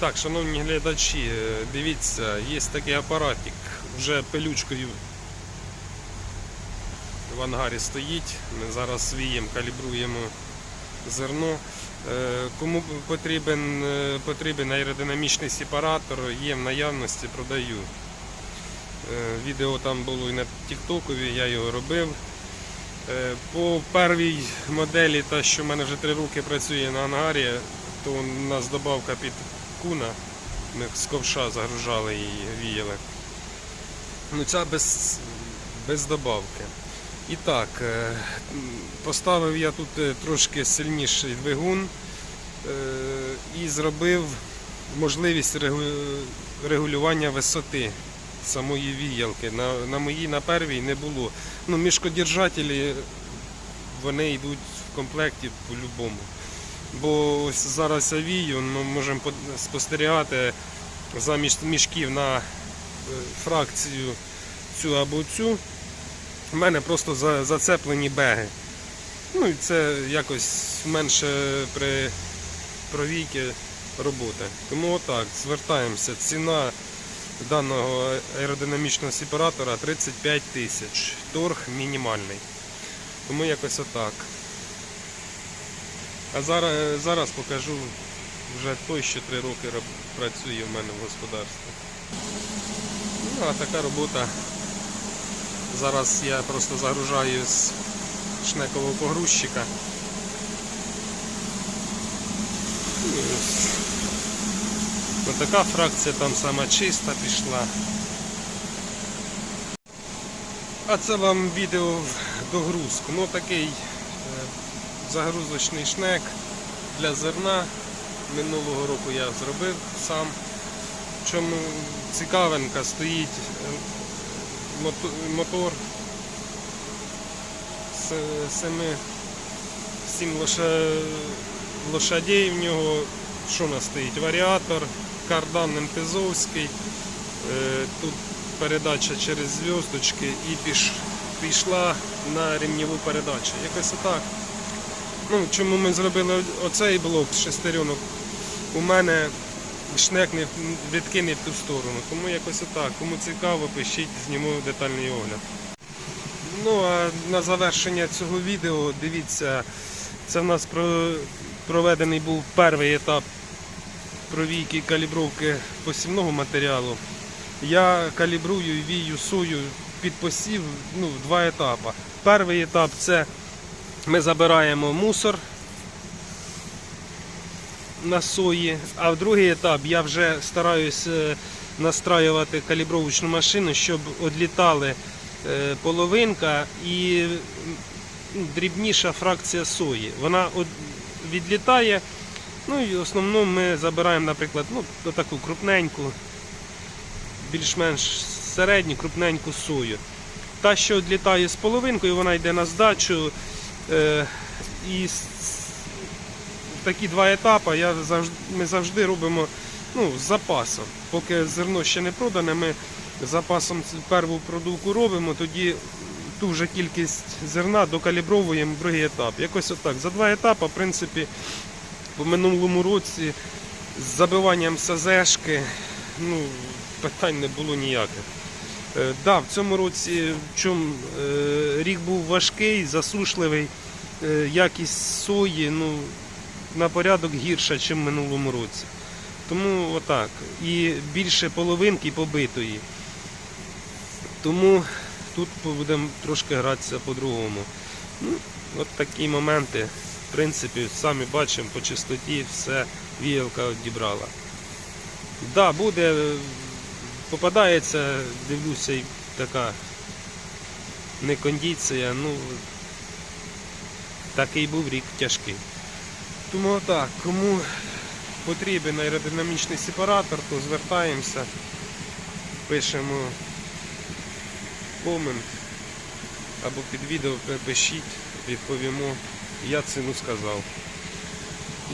Так, шановні глядачі, е, дивіться, є такий апаратик, вже пилючкою в ангарі стоїть. Ми зараз вієм, калібруємо зерно. Е, Кому потрібен, е, потрібен аеродинамічний сепаратор, є в наявності, продаю. Відео там було і на Тіктокові, я його робив. По первій моделі, та що в мене вже три роки працює на ангарі, то у нас добавка під куна. Ми з ковша загружали її, віяли. Ну ця без, без добавки. І так, е, поставив я тут е, трошки сильніший двигун е, і зробив можливість регулювання висоти самої віялки. На, на моїй на первій не було. Ну, мішкодержателі вони йдуть в комплекті по-любому. Бо ось зараз я вію, ми можемо спостерігати замість мішків на е, фракцію цю або цю. У мене просто зацеплені беги. Ну і це якось менше при провійки роботи. Тому отак, звертаємося. Ціна даного аеродинамічного сепаратора 35 тисяч. Торг мінімальний. Тому якось отак. А зараз, зараз покажу вже той, що три роки працює в мене в господарстві. Ну, а така робота. Зараз я просто загружаю з шнекового погрузчика. Ну, ось. Отака фракція там сама чиста пішла. А це вам відео в догрузку. Ну такий е, загрузочний шнек для зерна. Минулого року я зробив сам. Чому цікавинка стоїть е, мотор з 7, 7 лошадей в нього. Що у нас стоїть? Варіатор, кардан МТЗовський. Е, Тут передача через зв'язочки і пішла на рівневу передачу. Якось отак. Ну, чому ми зробили оцей блок з шестеренок? У мене шнек не відкине в ту сторону. Тому якось отак. Кому цікаво, пишіть, зніму детальний огляд. Ну а на завершення цього відео, дивіться, це в нас про, проведений був перший етап провійки і калібровки посівного матеріалу. Я калібрую вію сою під посів ну, два етапи. Перший етап це ми забираємо мусор на сої, а в другий етап я вже стараюся настраювати калібровочну машину, щоб відлітали е, половинка і дрібніша фракція сої. Вона відлітає. Ну і в основному ми забираємо, наприклад, ну, таку крупненьку, більш-менш середню, крупненьку сою. Та, що відлітає з половинкою, вона йде на здачу. Е, і такі два етапи я завжди, ми завжди робимо ну, з запасом. Поки зерно ще не продане, ми з запасом цю перву продувку робимо, тоді ту вже кількість зерна докалібровуємо в другий етап. Якось отак. За два етапи, в принципі, по минулому році з забиванням СЗшки ну, питань не було ніяких. Е, да, в цьому році в чому, е, рік був важкий, засушливий, е, якість сої ну, на порядок гірша, ніж в минулому році. Тому отак. І більше половинки побитої. Тому тут будемо трошки гратися по-другому. Ну, от такі моменти. В принципі, самі бачимо по чистоті все віялка відібрала. Да, буде, попадається, дивлюся, така некондиція, ну такий був рік тяжкий. Тому так, кому потрібен аеродинамічний сепаратор, то звертаємося, пишемо комент або під відео пишіть, відповімо. Я ціну сказав.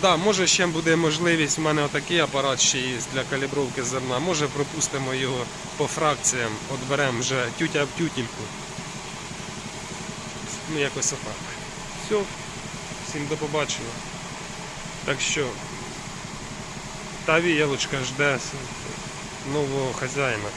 Да, може ще буде можливість, в мене отакий апарат ще є для калібровки зерна. Може пропустимо його по фракціям, отберемо вже тютя в тютільку. Ну якось отак. Все, всім до побачення. Так що та віялочка жде нового хазяїна.